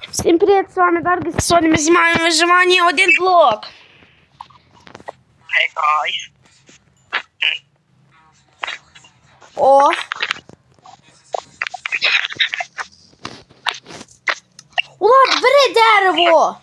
Всім привіт, з вами Даргis. Сьогодні ми знімаємо виживання один блок. Hey guys. О. Влад, бери дерево.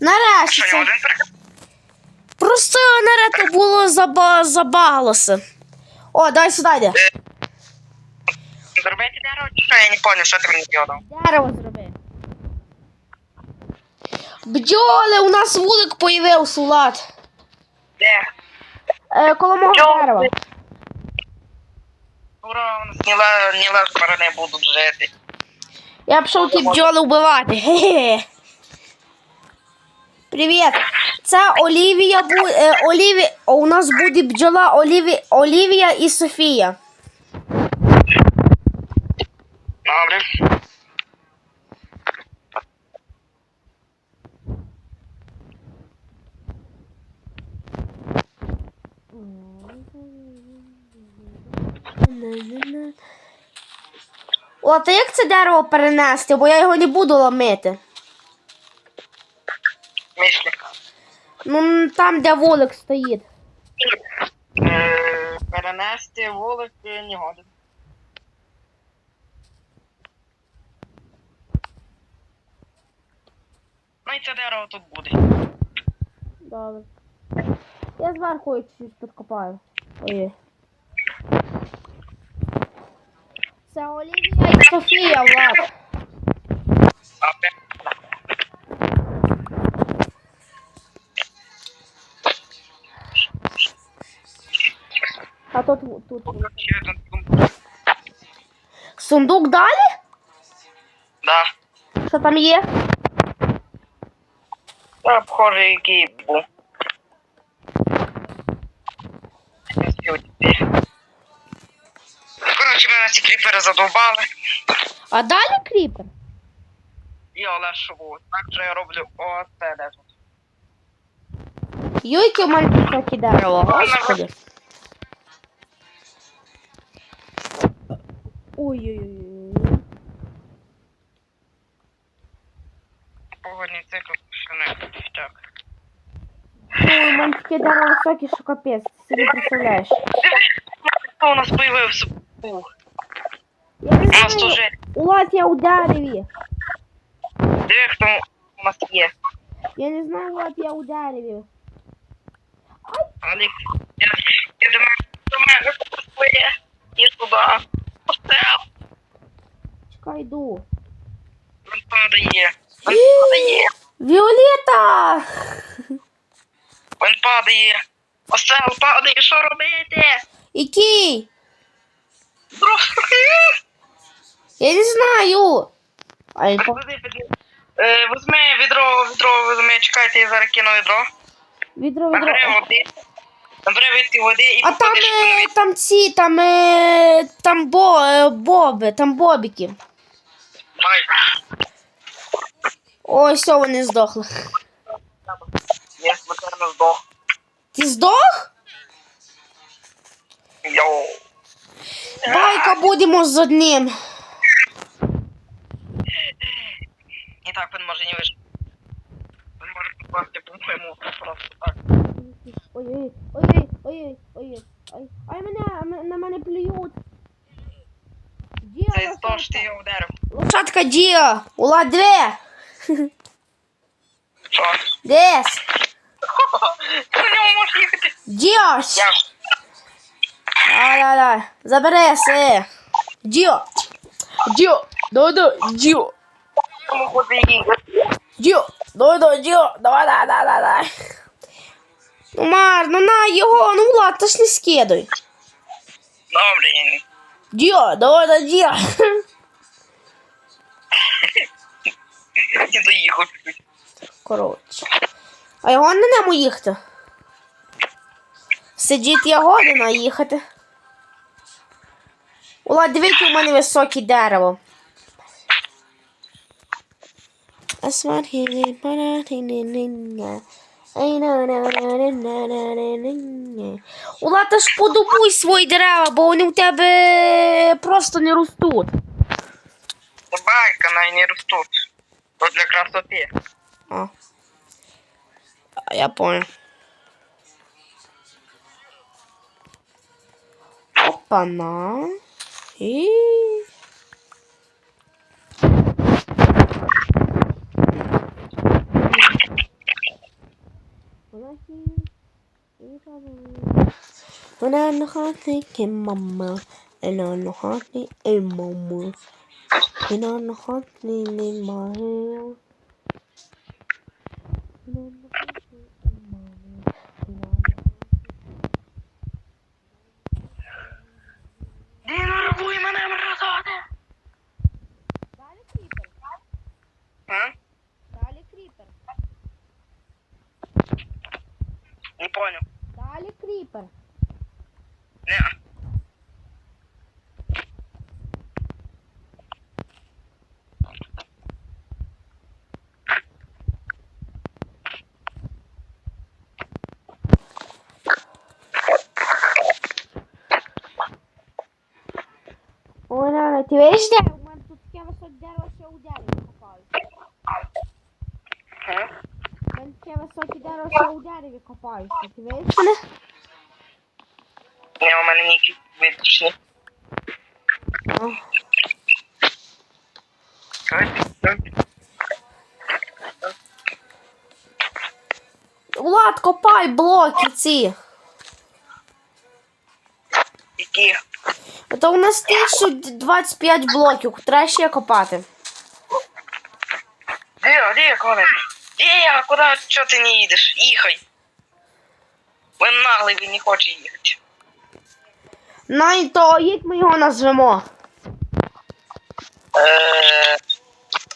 Нарешті. Що не це- один приказ? Просто нарешті було заба... забагалося. О, дай сюди йде. Зробити дерево чи що? Я не понял, що ти мені додав. Дерево зроби. Бджоли, у нас вулик появився, Влад. Де? Е, коло мого Бджоли. дерева. Ура, нас ні ле, ні ле будуть жити. Я пішов ті бджоли вбивати. Хе-хе. Привіт. Це Олівія бу... е, Оліві... О, У нас буде бджола Оліві... Олівія і Софія. Добре. О, то як це дерево перенести, бо я його не буду ламити. Ну там, де вулик стоїть. Е, Перенести вулик е, не годен. Ну і це дерево тут буде. Добре. Я зверху чуть підкопаю. Ой. Це Олівія і Софія, Влад. А тут, тут. Сундук далі? Да. Що там є? Та, похоже, який був. Не. Коротше, мене ці кріпери задовбали. А далі кріпер? І Олег шову. Так що я роблю оце де тут. Йойки такі дерево, господи. Ой-ой-ой. Погодний цикл не так. Ой, таке дерево високе, що капець, ти собі представляєш. Хто у нас появився? Ух, Я не у нас знаю, уже. Улад, я у дереві. Диви, хто у нас є. Я не знаю, Влад, я у дереві. Алік, я, я мене, до мене своє. І туди. Постав. Чекай, йду. Він падає. Він падає. Віолета! Він падає. Остел падає, що робити? Який? Я не знаю. А він по-. Е, Візьми відро, відро, візьми, чекайте, я зараз кину відро. відро, відро. Набери води. Набери відти води і А там, е, там ці, там, е, там бо, е, боби, там бобіки. Давай. Ой, все, вони здохли. Я смертельно здох. Ти здох? Йоу. Давай-ка будемо з одним. І так він може не вижити. Він може попасти, по-моєму, просто так. Ой-ой, ой-ой, ой-ой, ой-ой. Ай, ай, мене, на мене плюють. Це із того, що ти його вдарив. Лошадка Дія, ула две. Що? Десь. Ти на ньому можеш їхати. Діош. Я Да-да-да. Забери се. Діо. Діо. Да-да, Діо. Діо. Да-да, Діо. Давай, да, да, да, да. Ну, Мар, ну на його, ну Влад, ти ж не скидуй. Добре. Діо, давай, да, Діо. Не доїхав. Коротше. А його на ньому їхати. Сидіти я годен, а їхати. Ула, дивіться, у мене високе дерево. Ула, ти ж подобуй свої дерева, бо вони у тебе просто не ростуть. Байка, най не ростуть. Тут красоты. А. А, Я понял. Опа-на. Hii. أنا نخاطي كماما أنا نخاطي الماما أنا نخاطي ماما Нана, ти видиш де? У мене тут таке високе дерево, що у дереві копаю. А? У мене таке високе дерево, що у дереві копаюся. Ти видиш мене? Не, у мене виключні. А. Влад, копай блоки ці. Які? А то у нас 1025 блоків, треба ще копати. Де, де, Коля? Де я? Куди? Чого ти не їдеш? Їхай. Він наглий, він не хоче їхати. Ну і то, як ми його назвемо? Е,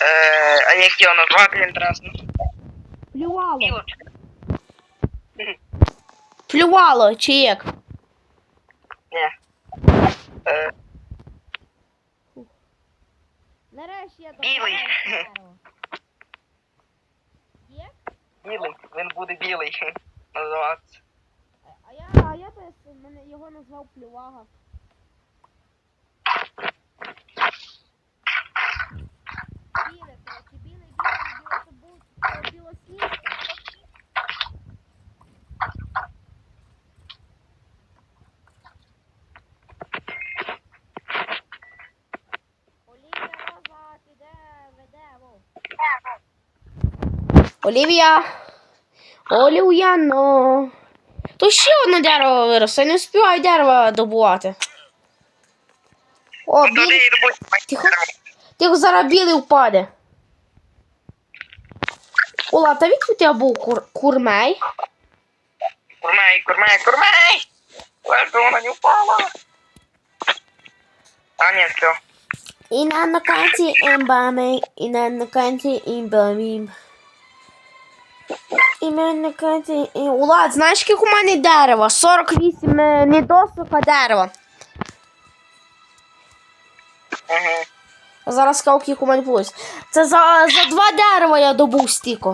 е, а як його назвати, інтересно? Плювало. Плювало, чи як? Ні. Е, Нарешті я Білий. Є? білий. Він буде білий. Називатися. А я, а я теж мене його назвав Плювага. Біле, коротше, біле, біле, біле, це був це білосніжка. Олівія Роза, ти де веде, вов? Олівія! Олів'яно! То ще одне дерево виросло, я не встигаю дерева добувати. О, білий. Тихо. Тихо, зараз білий впаде. Ола, та від у тебе був кур... курмей. Курмей, курмей, курмей! Лежу, вона не впала. А, ні, все. І на наканті ембами, і на наканті ембамім. І на наканті... і- Улад, знаєш, скільки у мене дерева? 48 е, не досок, а дерева. Угу. Зараз скільки у мене вийде. Це за, за два дерева я добув стільки.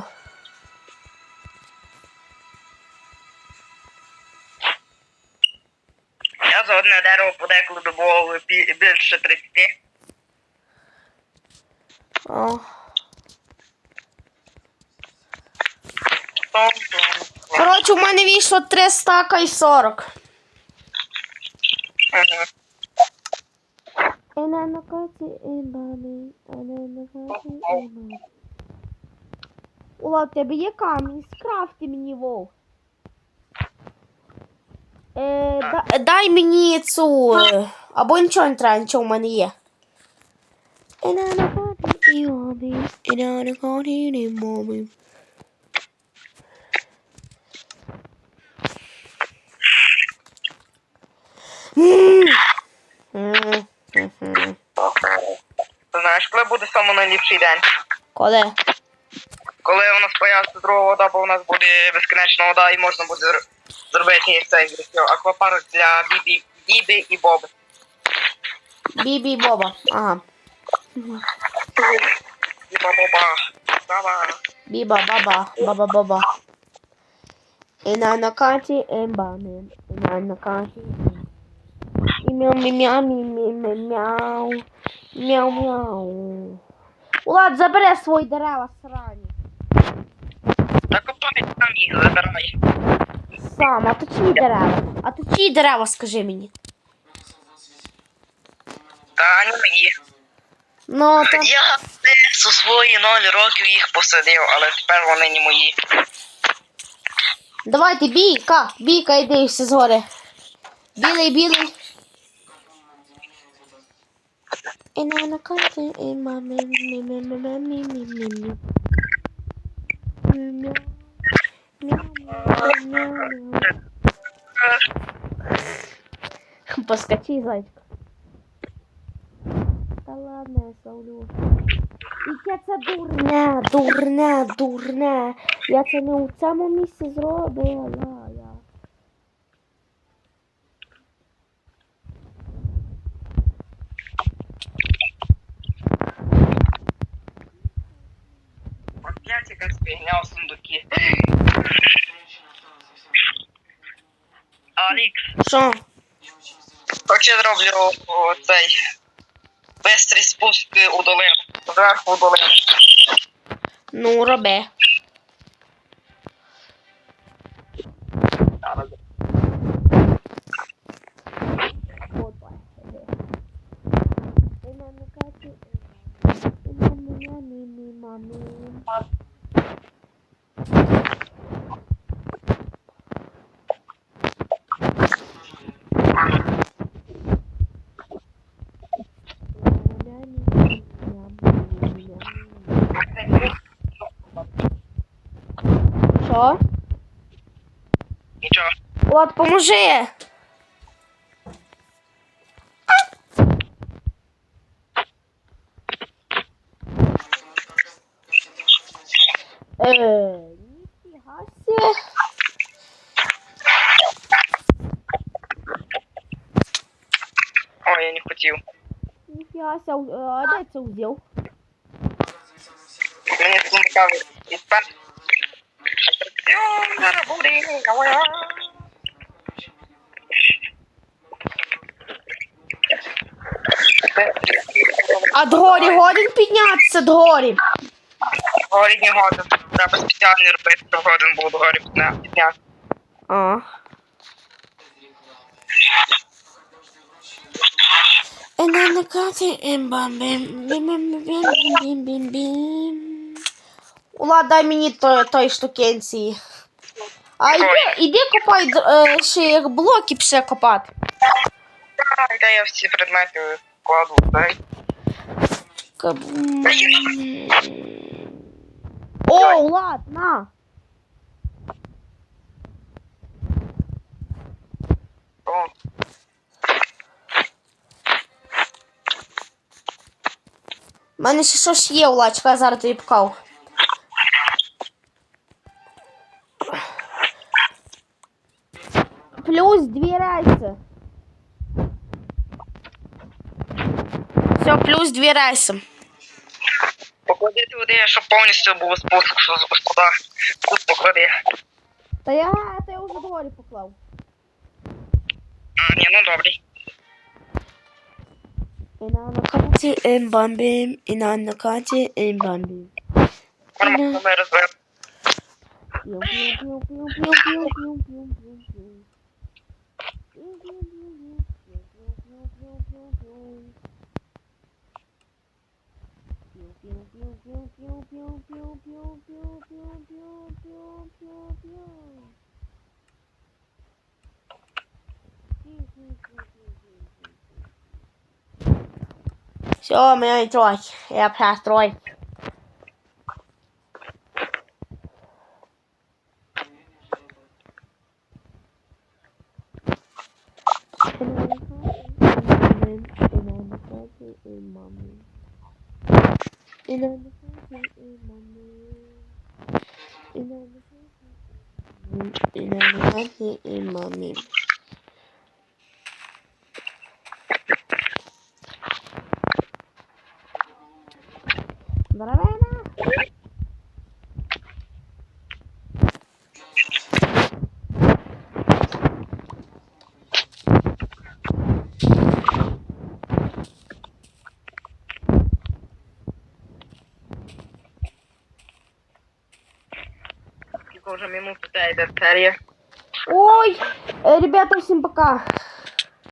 Я за одне дерево подеколи добував бі- більше 30. О. Коротше, у мене вийшло 3 стака і 40. Угу. І на накаті імбами, а на накаті імбами. Ула, в тебе є камінь, скрафти мені вов. Е, да, дай мені цю. е, Або нічого не треба, нічого в мене є. І на накаті імбами, і на накаті імбами. М. Знаєш, коли буде саме найліпший день? Коли? Коли у нас появиться друга вода, бо у нас буде безкінечна вода і можна буде зр- зробити цей аквапарк для Бібі, Бібі і Боби. Бібі Боба. Ага. Біба-боба. Баба. Біба, баба, баба, баба. І на накаті ембами. І на накаті. Мяу, мяу, мяу, мяу, мяу, мяу. Влад, забери свої дерева срані. Та копай там їх забирай. Сам, а то чиї дерева? А то чиї дерева, скажи мені. Та не мої. Ну, то... Я у свої 0 років їх посадив, але тепер вони не мої. Давайте, бійка, бійка, йди всі згори. Білий, білий. І і мі, мі, мі, мі, мі, мі, мі, мі. Мяу. Мяу, мяу, мяу, мяу. Поскочи, зайчик. Та ладно, я совлю. Яке це дурне, дурне, дурне. Я це не у цьому місці зробила. você quer se pernear o som do quê? Alex. Som. Por que droga o Tai? Mestre expulso o Dolero. O Dolero. Não, Robert. Нічого. От, поможи. Е, ніфіга сі. Ой, я не хотів. Ніфіга сі, а де це взяв? Мені. Зараз буде. А дгорі годен піднятися, дгорі. Горі не годен. Треба спеціально робити, що годен був дгорі піднятися. А. Ена на каті ембам бім бім бім бім бім бім бім. Ула, дай мені той, той штукенції. А іди, іди копай е, ще як блоки пше копати. Так, де я всі предмети кладу, дай. Кабум. О, Влад, на. О, У мене ще щось є, Влад, чекай, зараз тобі пкав. плюс две райса. Все, плюс дві райси. Покладіть я щоб полностью был спуск сюди. куда поклади. да я, это я уже доволі поклав. А, не ну добрий. и на накате і бамбі, і на накате і бамбі. Нормально, ми розберемо. П'ю-п'ю-п'ю-п'ю-п'ю-п'ю-п'ю. pew pew pew pew pew pew pew pew pew pew pew. I try? Yeah, past right. Здоровена. Сколько уже минут до Дарья? Ой, э, ребята, всем пока.